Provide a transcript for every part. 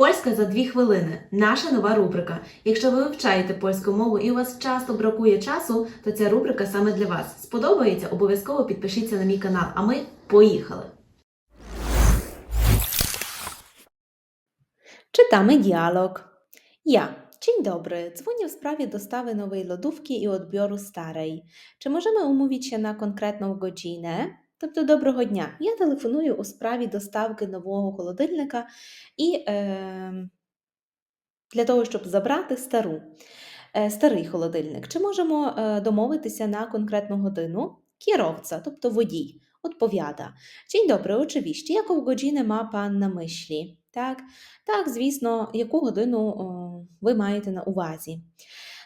Польська за дві хвилини наша нова рубрика. Якщо ви вивчаєте польську мову і у вас часто бракує часу, то ця рубрика саме для вас. Сподобається? Обов'язково підпишіться на мій канал. А ми поїхали! Czytamy dialog. Ja. Dzień dobry. Dzwonię w sprawie dostawy nowej lodówki i odbioru starej. Czy możemy umówić się na konkretną godzinę? Тобто, доброго дня. Я телефоную у справі доставки нового холодильника і е, для того, щоб забрати стару, е, старий холодильник. Чи можемо е, домовитися на конкретну годину? Kierowca, тобто водій, odpowiada. Dzień dobry, oczywiście. Jaką godzinę ma pan na myśli? Так, так, звісно, яку годину о, ви маєте на увазі.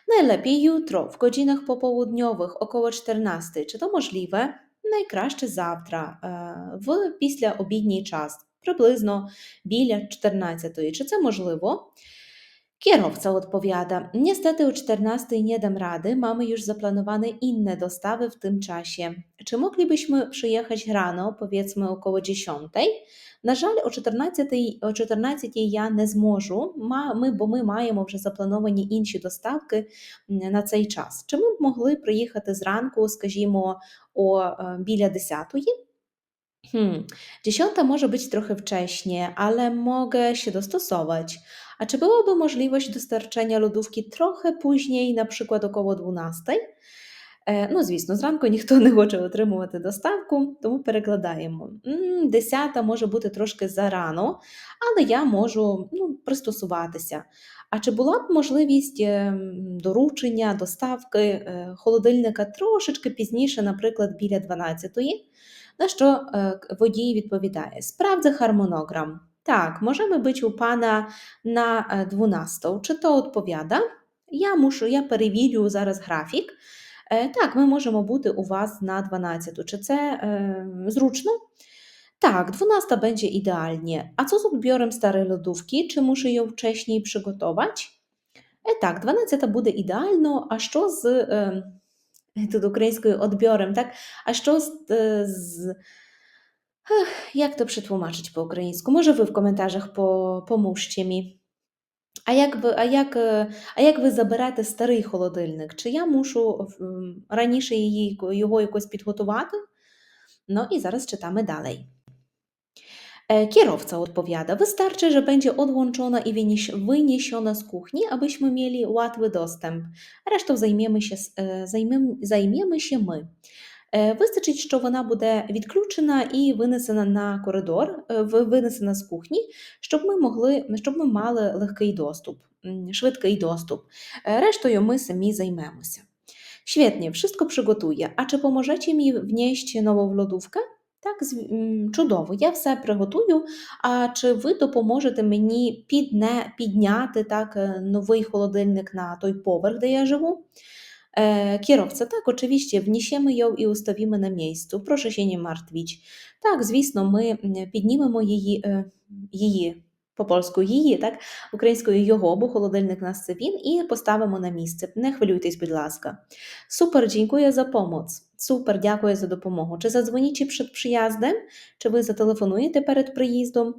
Najlepiej jutro, в годинах пополудньових, около 14. Чи то можливе? Найкраще завтра, е, в післяобідній час, приблизно біля 14. Чи це можливо? Kierowca odpowiada, niestety o 14 nie rady, mamy już zaplanowane inne dostawy w tym czasie. Czy moglibyśmy przyjechać rano, powiedzmy około 10? На жаль, о 14, о 14 я не зможу, ми, бо ми маємо вже заплановані інші доставки на цей час. Чи ми б могли приїхати зранку, скажімо, о е, біля 10? Hmm. Dziesiąta może być trochę wcześnie, ale mogę się dostosować. A czy byłaby możliwość dostarczenia lodówki trochę później, na przykład około 12? Е, Ну, звісно, зранку ніхто не хоче отримувати доставку, тому перекладаємо. «М, Десята може бути трошки зарано, але я можу ну, пристосуватися. А чи була б можливість ем, доручення, доставки е, холодильника трошечки пізніше, наприклад, біля 12-ї? На що е, к- водій відповідає: Sprawdzę harmonogram. Так, możemy być u pana на е, 12. Чи то odpowiada? Я мушу, я перевірю зараз графік. Е, Так, ми можемо бути у вас на 12. Чи це е, зручно? Tak, 12 będzie idealnie. A co z odbiorem starej lodówki? Czy muszę ją wcześniej przygotować? E, так, 12 буде ідеально. А що з е, тут українською odbiorem, так? А що з, е, з Ех, як то przetłumaczyć по-українську? Може, ви в коментарях по, помуште мені. А як ви, а як, е, а як ви заберете старий холодильник? Чи я мушу раніше її, його якось підготувати? No i zaraz читаємо dalej. E, Kierowca odpowiada, wystarczy, że będzie odłączona i wynieś- wyniesiona z kuchni, abyśmy mieli łatwy dostęp. Решту займемо się, с- е, займем- займемо się ми. Е, Вистачить, що вона буде відключена і винесена на коридор, е, в- винесена з кухні, щоб ми могли, щоб ми мали легкий доступ, м, швидкий доступ. Е, Рештою ми самі займемося. Świetnie, wszystko przygotuję. A czy pomożecie mi wnieść nową lodówkę? Так, чудово, я все приготую. А чи ви допоможете мені підняти так, е, новий холодильник на той поверх, де я живу? E, Kierowca, tak, oczywiście, wniesiemy ją i ustawimy na miejscu. Proszę się nie martwić. Так, звісно, ми піднімемо її, е, по польську її, так, українською його, бо холодильник у нас це він, і поставимо на місце. Не хвилюйтесь, будь ласка. Супер, дякую за pomoc. Супер, дякую за допомогу. Чи задзвоніcie przed przyjazdem? Чи ви зателефонуєте перед приїздом?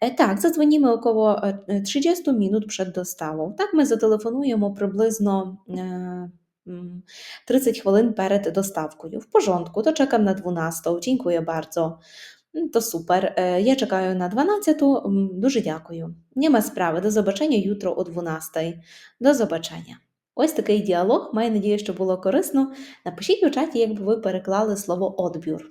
Е, Так, задзвонімо около е, е, 30 minut przed dostawą. Так, ми зателефонуємо приблизно е, 30 хвилин перед доставкою. В порządku, to czekam na 12. Dziękuję bardzo. То супер. Е, Я чекаю на 12-ту. Дуже дякую. Нема справи. До побачення Ютро о 12-й. До побачення. Ось такий діалог. Маю надію, що було корисно. Напишіть у чаті, якби ви переклали слово одбір.